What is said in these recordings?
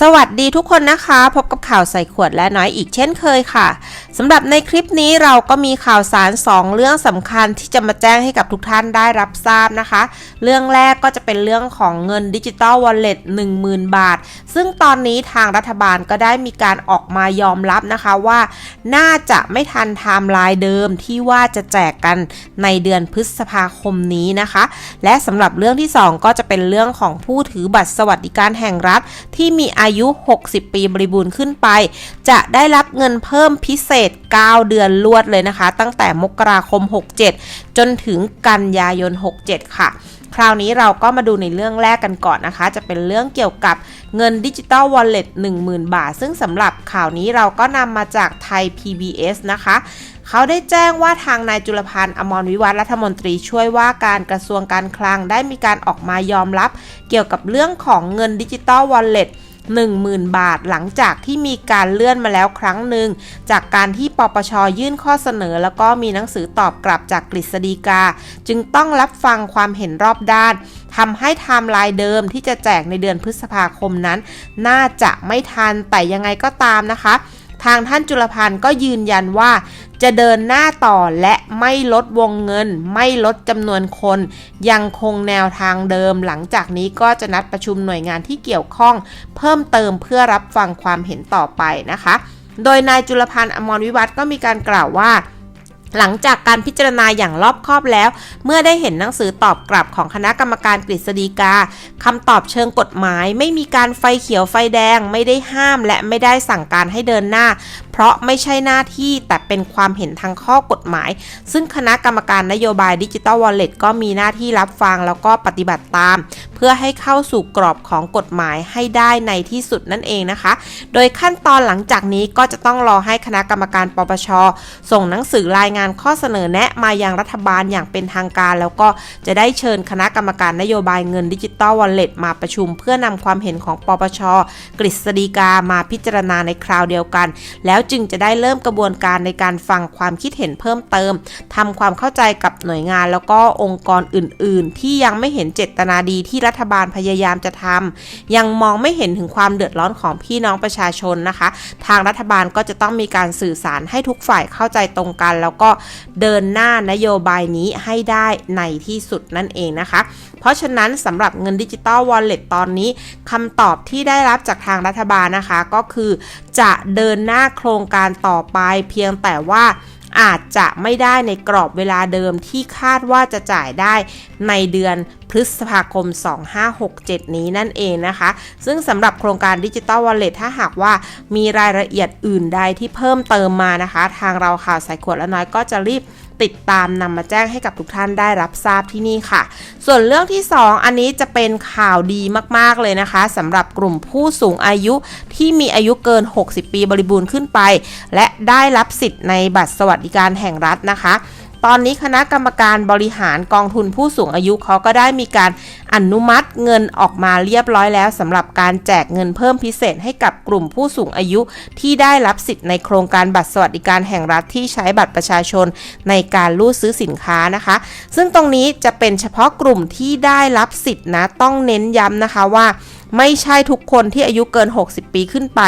สวัสดีทุกคนนะคะ พบกับข่าวใส่ขวดและน้อยอีกเช่นเคยค่ะสำหรับในคลิปนี้เราก็มีข่าวสาร 2 เรื่องสำคัญที่จะมาแจ้งให้กับทุกท่านได้รับทราบนะคะ เรื่องแรกก็จะเป็นเรื่องของเงินดิจิตอลวอลเล็ต10,000 บาท ซึ่งตอนนี้ทางรัฐบาลก็ได้มีการออกมายอมรับนะคะว่า น่าจะไม่ทันไทม์ไลน์เดิมที่ว่าจะแจกกันในเดือนพฤษภาคมนี้นะคะ และสำหรับเรื่องที่ 2 ก็จะเป็นเรื่องของผู้ถือบัตรสวัสดิการแห่งรัฐที่มีอายุ 60 ปีบริบูรณ์ขึ้นไป จะได้รับเงินเพิ่มพิเศษ 9 เดือนลวดเลยนะคะ ตั้งแต่มกราคม 67 จนถึงกันยายน 67 ค่ะ คราวนี้เราก็มาดูในเรื่องแรกกันก่อนนะคะ จะเป็นเรื่องเกี่ยวกับเงินดิจิตอลวอลเล็ต10,000 บาท ซึ่งสำหรับข่าวนี้เราก็นำมาจากไทย PBS นะคะเขาได้แจ้งว่าทางนายจุลพันธ์อมรวิวัฒน์รัฐมนตรีช่วยว่าการกระทรวงการคลังได้มีการออกมายอมรับ เกี่ยวกับเรื่องของเงินดิจิตอลวอลเล็ต 10,000 บาท หลังจากที่มีการเลื่อนมาแล้วครั้งหนึ่ง จากการที่ปปชยื่นข้อเสนอ แล้วก็มีหนังสือตอบกลับจากกฤษฎีกา จึงต้องรับฟังความเห็นรอบด้านทำให้ไทม์ไลน์เดิมที่จะแจกในเดือนพฤษภาคมนั้น น่าจะไม่ทันแต่ยังไงก็ตามนะคะ ทางท่านจุลพันธ์ก็ยืนยันว่า จะเดินหน้าต่อและไม่ลดวงเงิน ไม่ลดจำนวนคน ยังคงแนวทางเดิม หลังจากนี้ก็จะนัดประชุมหน่วยงานที่เกี่ยวข้อง เพิ่มเติมเพื่อรับฟังความเห็นต่อไปนะคะ โดยนายจุลพันธ์อมรวิวัฒน์ก็มีการกล่าวว่า หลังจากการพิจารณาอย่างรอบคอบแล้ว เมื่อได้เห็นหนังสือตอบกลับของคณะกรรมการกฤษฎีกาคำตอบเชิงกฎหมาย ไม่มีการไฟเขียวไฟแดง ไม่ได้ห้าม และไม่ได้สั่งการให้เดินหน้า เพราะไม่ใช่หน้าที่แต่เป็นความเห็นทางข้อกฎหมาย ซึ่งคณะกรรมการนโยบายดิจิตอลวอลเล็ตก็มีหน้าที่รับฟังแล้วก็ปฏิบัติตาม เพื่อให้เข้าสู่กรอบของกฎหมายให้ได้ในที่สุดนั่นเองนะคะ โดยขั้นตอนหลังจากนี้ก็จะต้องรอให้คณะกรรมการปปช ส่งหนังสือรายงานข้อเสนอแนะมายังรัฐบาลอย่างเป็นทางการ แล้วก็จะได้เชิญคณะกรรมการนโยบายเงินดิจิตอลวอลเล็ตมาประชุม เพื่อนำความเห็นของปปช กฤษฎีกามาพิจารณาในคราวเดียวกัน แล้วจึงจะได้เริ่มกระบวนการในการฟังความคิดเห็นเพิ่มเติมทำความเข้าใจกับหน่วยงานแล้วก็องค์กรอื่น ๆ ที่ยังไม่เห็นเจตนาดีที่รัฐบาลพยายามจะทำยังมองไม่เห็นถึงความเดือดร้อนของพี่น้องประชาชนนะคะ ทางรัฐบาลก็จะต้องมีการสื่อสารให้ทุกฝ่ายเข้าใจตรงกัน แล้วก็เดินหน้านโยบายนี้ให้ได้ในที่สุดนั่นเองนะคะ ราะฉะนั้นสำหรับเงินดิจิตอลวอลเล็ตตอนนี้คำตอบที่ได้รับจากทางรัฐบาลนะคะ ก็คือจะเดินหน้าโครงการต่อไปเพียงแต่ว่าอาจจะไม่ได้ในกรอบเวลาเดิมที่คาดว่าจะจ่ายได้ในเดือนพฤษภาคม 2567 นี้นั่นเองนะคะ ซึ่งสำหรับโครงการดิจิตอลวอลเล็ตถ้าหากว่ามีรายละเอียดอื่นใดที่เพิ่มเติมมานะคะ ทางเราข่าวสายขวดและน้อยก็จะรีบ ติดตามนำมาแจ้งให้กับทุกท่านได้รับทราบที่นี่ค่ะ ส่วนเรื่องที่ 2 อันนี้จะเป็นข่าวดีมากๆเลยนะคะสำหรับกลุ่มผู้สูงอายุที่มีอายุเกิน 60 ปีบริบูรณ์ขึ้นไป และได้รับสิทธิ์ในบัตรสวัสดิการแห่งรัฐนะคะ ตอนนี้คณะกรรมการบริหารกองทุนผู้สูงอายุเขาก็ได้มีการอนุมัติเงินออกมาเรียบร้อยแล้วสำหรับการแจกเงินเพิ่มพิเศษให้กับกลุ่มผู้สูงอายุที่ได้รับสิทธิ์ในโครงการบัตรสวัสดิการแห่งรัฐที่ใช้บัตรประชาชนในการรูดซื้อสินค้านะคะ ซึ่งตรงนี้จะเป็นเฉพาะกลุ่มที่ได้รับสิทธิ์นะต้องเน้นย้ำนะคะว่า ไม่ใช่ทุกคนที่อายุเกิน 60 ปีขึ้นไป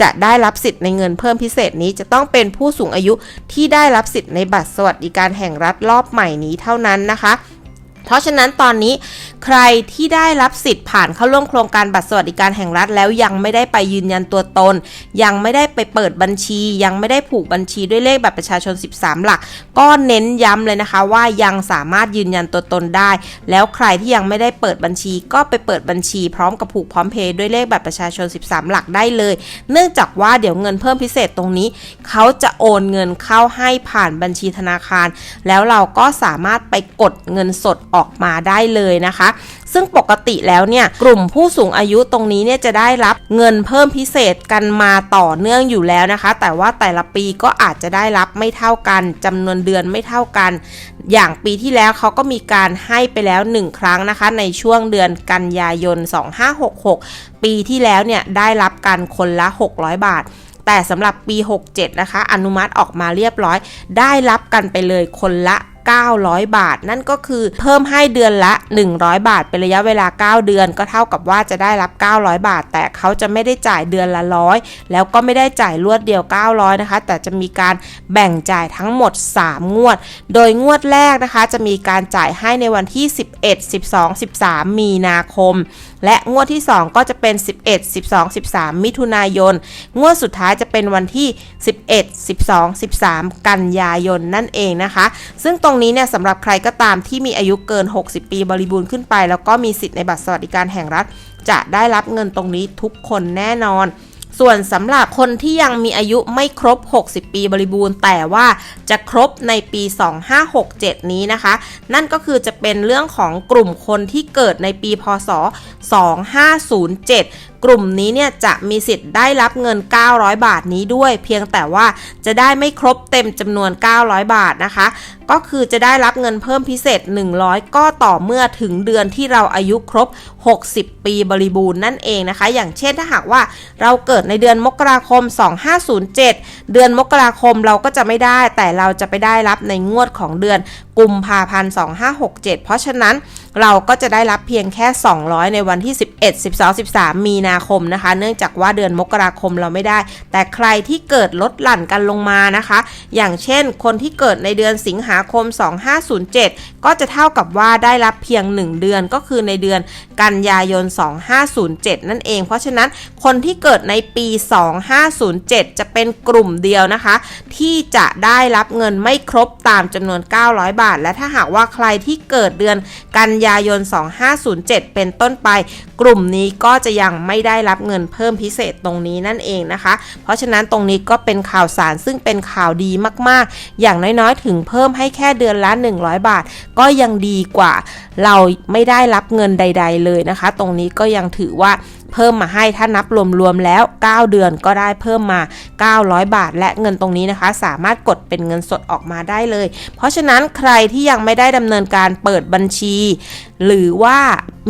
จะได้รับสิทธิ์ในเงินเพิ่มพิเศษนี้จะต้องเป็นผู้สูงอายุที่ได้รับสิทธิ์ในบัตรสวัสดิการแห่งรัฐรอบใหม่นี้เท่านั้นนะคะ เพราะฉะนั้นตอนนี้ใครที่ได้รับสิทธิ์ผ่านเข้าร่วมโครงการบัตรสวัสดิการแห่งรัฐแล้วยังไม่ได้ไปยืนยันตัวตน ยังไม่ได้ไปเปิดบัญชี ยังไม่ได้ผูกบัญชีด้วยเลขบัตรประชาชน 13 หลัก ก็เน้นย้ำเลยนะคะว่ายังสามารถยืนยันตัวตนได้ แล้วใครที่ยังไม่ได้เปิดบัญชี ก็ไปเปิดบัญชี พร้อมกับผูกพร้อมเพย์ด้วยเลขบัตรประชาชน 13 หลักได้เลย เนื่องจากว่าเดี๋ยวเงินเพิ่มพิเศษตรงนี้ เขาจะโอนเงินเข้าให้ผ่านบัญชีธนาคาร แล้วเราก็สามารถไปกดเงินสดอออกมาได้เลยนะคะ ซึ่งปกติแล้วเนี่ยกลุ่มผู้สูงอายุตรงนี้เนี่ยจะได้รับเงินเพิ่มพิเศษกันมาต่อเนื่องอยู่แล้วนะคะ แต่ว่าแต่ละปีก็อาจจะได้รับไม่เท่ากันจำนวนเดือนไม่เท่ากัน อย่างปีที่แล้วเขาก็มีการให้ไปแล้ว 1 ครั้งนะคะ ในช่วงเดือนกันยายน 2566 ปีที่แล้วเนี่ยได้รับกันคนละ 600 บาทแต่สำหรับปี 67 นะคะ อนุมัติออกมาเรียบร้อย ได้รับกันไปเลยคนละ 900 บาท นั่นก็คือเพิ่มให้เดือนละ 100 บาท เป็นระยะเวลา 9 เดือน ก็เท่ากับว่าจะได้รับ 900 บาท แต่เขาจะไม่ได้จ่ายเดือนละร้อยแล้วก็ไม่ได้จ่ายรวดเดียว 900 นะคะ แต่จะมีการแบ่งจ่ายทั้งหมด 3 งวด โดยงวดแรกนะคะ จะมีการจ่ายให้ในวันที่ 11 12 13 มีนาคมและงวดที่ 2 ก็จะเป็น 11 12 13 มิถุนายน งวดสุดท้ายจะเป็นวันที่ 11 12 13 กันยายนนั่นเองนะคะ ซึ่งตรงนี้เนี่ยสำหรับใครก็ตามที่มีอายุเกิน 60 ปีบริบูรณ์ขึ้นไป แล้วก็มีสิทธิ์ในบัตรสวัสดิการแห่งรัฐ จะได้รับเงินตรงนี้ทุกคนแน่นอน ส่วนสำหรับคนที่ยังมีอายุไม่ครบ 60 ปีบริบูรณ์ แต่ว่าจะครบในปี 2567 นี้นะคะ นั่นก็คือจะเป็นเรื่องของกลุ่มคนที่เกิดในปีพศ 2507 กลุ่มนี้เนี่ยจะมีสิทธิ์ได้รับเงิน 900 บาทนี้ด้วย เพียงแต่ว่าจะได้ไม่ครบเต็มจำนวน 900 บาทนะคะ ก็คือจะได้รับเงินเพิ่มพิเศษ 100 ก็ต่อเมื่อถึงเดือนที่เราอายุครบ 60 ปีบริบูรณ์นั่นเองนะคะ อย่างเช่นถ้าหากว่าเราเกิดในเดือนมกราคม 2507 เดือนมกราคมเราก็จะไม่ได้ แต่เราจะไปได้รับในงวดของเดือนกุมภาพันธ์2567 เพราะฉะนั้น เราก็จะได้รับเพียงแค่ 200 ในวันที่ 11 12 13 มีนาคมนะคะ เนื่องจากว่าเดือนมกราคมเราไม่ได้ แต่ใครที่เกิดลดหลั่นกันลงมานะคะ อย่างเช่น คนที่เกิดในเดือนสิงหาคม 2507 ก็จะเท่ากับว่าได้รับเพียง 1 เดือนก็คือในเดือนกันยายน 2507 นั่นเอง เพราะฉะนั้นคนที่เกิดในปี 2507 จะเป็นกลุ่มเดียวนะคะ ที่จะได้รับเงินไม่ครบตามจำนวน 900 บาท และถ้าหากว่าใครที่เกิดเดือนกันยายน 2507 เป็นต้นไป กลุ่มนี้ก็จะยังไม่ได้รับเงินเพิ่มพิเศษตรงนี้นั่นเองนะคะ เพราะฉะนั้นตรงนี้ก็เป็นข่าวสารซึ่งเป็นข่าวดีมากๆ อย่างน้อยๆ ถึงเพิ่มให้แค่เดือนละ 100 บาท ก็ยังดีกว่า เราไม่ได้รับเงินใด ๆ เลยนะคะ ตรงนี้ก็ยังถือว่า เพิ่มมาให้ถ้านับรวมๆแล้ว 9 เดือนก็ได้เพิ่มมา 900 บาท และเงินตรงนี้นะคะ สามารถกดเป็นเงินสดออกมาได้เลย เพราะฉะนั้นใครที่ยังไม่ได้ดำเนินการเปิดบัญชี หรือว่า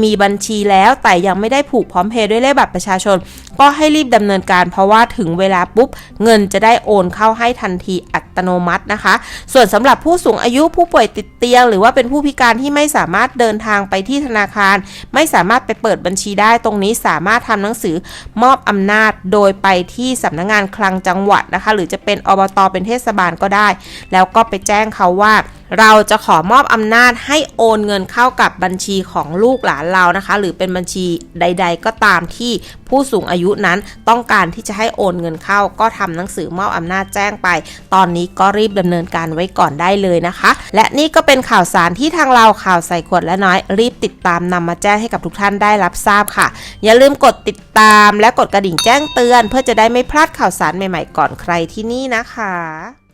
มีบัญชีแล้วแต่ยังไม่ได้ผูกพร้อมเพย์ด้วยเลขบัตรประชาชน ก็ให้รีบดำเนินการเพราะว่าถึงเวลาปุ๊บ เงินจะได้โอนเข้าให้ทันทีอัตโนมัตินะคะ ส่วนสำหรับผู้สูงอายุผู้ป่วยติดเตียง หรือว่าเป็นผู้พิการที่ไม่สามารถเดินทางไปที่ธนาคาร ไม่สามารถไปเปิดบัญชีได้ตรงนี้สามารถทำหนังสือมอบอำนาจโดยไปที่สำนักงงานคลังจังหวัดนะคะ หรือจะเป็นอบตเป็นเทศบาลก็ได้ แล้วก็ไปแจ้งเขาว่า เราจะขอมอบอำนาจให้โอนเงินเข้ากับบัญชีของลูกหลานเรานะคะ หรือเป็นบัญชีใด ๆ ก็ตามที่ผู้สูงอายุนั้นต้องการที่จะให้โอนเงินเข้า ก็ทำหนังสือมอบอำนาจแจ้งไป ตอนนี้ก็รีบดำเนินการไว้ก่อนได้เลยนะคะ และนี่ก็เป็นข่าวสารที่ทางเราข่าวใส่ขวดและน้อยรีบติดตามนำมาแจ้งให้กับทุกท่านได้รับทราบค่ะ อย่าลืมกดติดตามและกดกระดิ่งแจ้งเตือน เพื่อจะได้ไม่พลาดข่าวสารใหม่ ๆ ก่อนใครที่นี่นะคะ